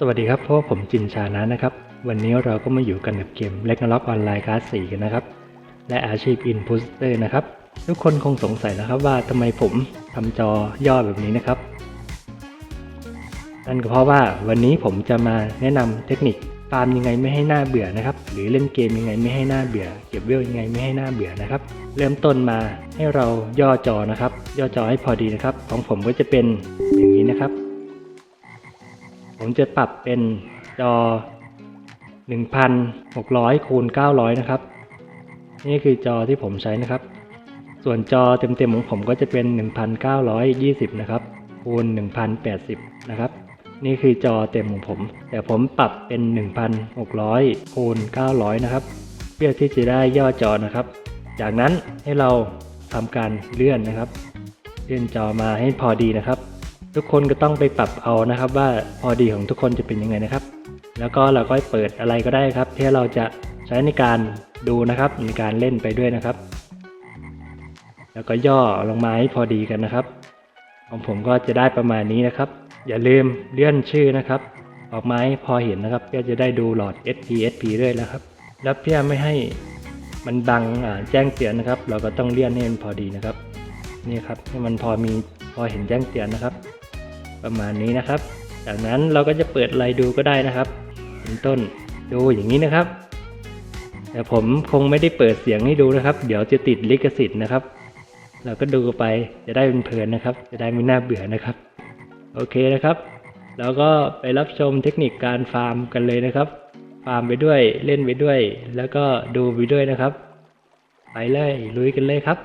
สวัสดีครับเพราะว่าผมจินชานะนะครับ วันนี้เราก็มาอยู่กันกับเกมเล็กนล็อกออนไลน์คลาสสี่กันนะครับ และอาชีพอินพุสเตอร์นะครับ ทุกคนคงสงสัยนะครับว่าทำไมผมทำจอย่อแบบนี้นะครับนั่นก็เพราะว่าวันนี้ผมจะมาแนะนำเทคนิคฟาร์มยังไงไม่ให้หน้าเบื่อนะครับ หรือเล่นเกมยังไงไม่ให้หน้าเบื่อ เก็บเวลยังไงไม่ให้หน้าเบื่อนะครับ เริ่มต้นมาให้เราย่อจอนะครับ ย่อจอให้พอดีนะครับ ของผมก็จะเป็นอย่างนี้นะครับ ผมจะปรับเป็นจอ 1,600คูณ900 นะครับ นี่คือจอที่ผมใช้นะครับ ส่วนจอเต็มๆของผมก็จะเป็น 1,920 นะครับ คูณ 1,080 นะครับ นี่คือจอเต็มของผม แต่ผมปรับเป็น 1,600คูณ900 นะครับ เพื่อที่จะได้ย่อจอนะครับ จากนั้นให้เราทำการเลื่อนนะครับ เลื่อนจอมาให้พอดีนะครับ ทุกคนก็ต้องไปปรับเอานะครับ ว่าพอดีของทุกคนจะเป็นยังไงนะครับ แล้วก็เราก็เปิดอะไรก็ได้ครับ ที่เราจะใช้ในการดูนะครับในการเล่นไปด้วยนะครับ แล้วก็ย่อลงมาให้พอดีกันนะครับ ของผมก็จะได้ประมาณนี้นะครับ อย่าลืมเลื่อนชื่อนะครับ ออกมาให้พอเห็นนะครับเพื่อจะได้ดูหลอด SP SP ด้วยนะครับ แล้วเพื่อไม่ให้มันบังอ่าแจ้งเตือนนะครับ เราก็ต้องเลื่อนให้มันพอดีนะครับ นี่ครับให้มันพอมีพอเห็นแจ้งเตือนนะครับ ประมาณนี้นะครับ จากนั้นเราก็จะเปิดอะไรดูก็ได้นะครับเป็นต้นดูอย่างนี้นะครับ แต่ผมคงไม่ได้เปิดเสียงให้ดูนะครับ เดี๋ยวจะติดลิขสิทธิ์นะครับ เราก็ดูไปจะได้เป็นเพลินนะครับ จะได้ไม่น่าเบื่อนะครับ โอเคนะครับแล้วก็ไปรับชมเทคนิคการฟาร์มกันเลยนะครับ ฟาร์มไปด้วยเล่นไปด้วย แล้วก็ดูไปด้วยนะครับ ไปเลยลุยกันเลยครับ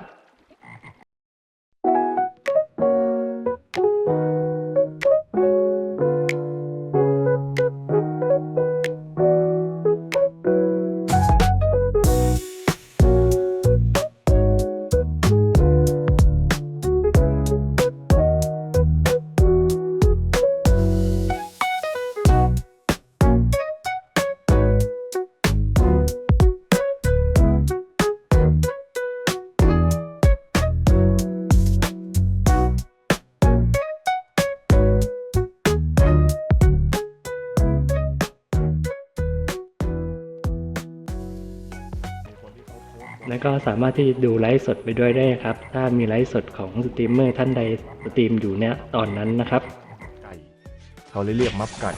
แล้วก็สามารถที่ดูไลฟ์สดไปด้วยได้ครับ ถ้ามีไลฟ์สดของสตรีมเมอร์ท่านใดสตรีมอยู่เนี้ยตอนนั้นนะครับ ไก่เขาเลยเรียกมัฟไก่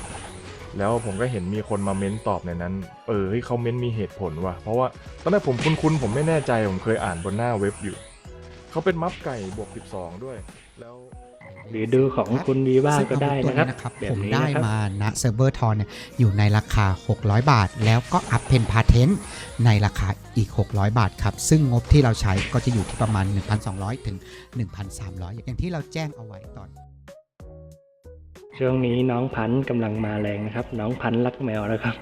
แล้วผมก็เห็นมีคนมาเม้นตอบในนั้น เออเฮ้ยเขาเม้นมีเหตุผลว่ะ เพราะว่าตอนแรกผมคุ้นๆผมไม่แน่ใจผมเคยอ่านบนหน้าเว็บอยู่ เขาเป็นมัฟไก่บวก 12 ด้วย แล้ว หรือดูของคุณวีว่าก็ได้นะครับซึ่งอาวุธตัวแบผบมนี้ได้นะครับมาณเซิร์ฟเวอร์ทอนเนี่ยอยู่ในราคา 600 บาท แล้วก็อัพเพนพาเทนในราคาอีก 600 บาทครับ ซึ่งงบที่เราใช้ก็จะอยู่ที่ประมาณ 1,200 ถึง 1,300 อย่างที่เราแจ้งเอาไว้ตอน ช่วงนี้น้องพันธุ์กำลังมาแรงนะครับ น้องพันธุ์รักแมวนะครับ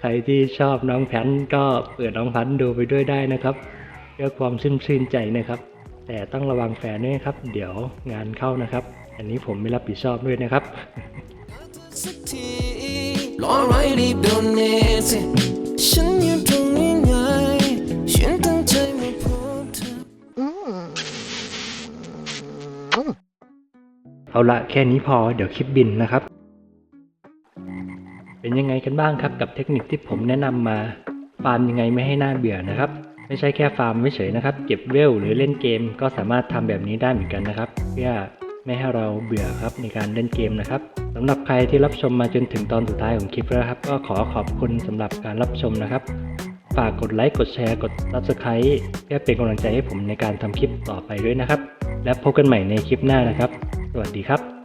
ใครที่ชอบน้องพันธุ์ก็เปิดน้องพันธุ์ดูไปด้วยได้นะครับเพื่อความชื่นชื่นใจนะครับ แต่ต้องระวังแฟนด้วยนะครับ เดี๋ยวงานเข้านะครับ อันนี้ผมไม่รับผิดชอบด้วยนะครับสักทีรอไว้รีบโดนเนสิฉันอยู่ตรงนี้ไงฉันตั้งใจมาพบเธอเอาละแค่นี้พอเดี๋ยวคลิปบินนะครับ เป็นยังไงกันบ้างครับกับเทคนิคที่ผมแนะนำมาฟาร์มยังไงไม่ให้หน่าเบื่อนะครับ ไม่ใช่แค่ฟาร์มไม่เฉยนะครับ เก็บเวลหรือเล่นเกมก็สามารถทำแบบนี้ได้เหมือนกันนะครับ เพื่อไม่ให้เราเบื่อครับในการเล่นเกมนะครับสำหรับใครที่รับชมมาจนถึงตอนสุดท้ายของคลิปแล้วครับ ก็ขอขอบคุณสำหรับการรับชมนะครับ ฝากกดไลค์กดแชร์กด subscribe เพื่อเป็นกำลังใจให้ผมในการทำคลิปต่อไปด้วยนะครับ และพบกันใหม่ในคลิปหน้านะครับ สวัสดีครับ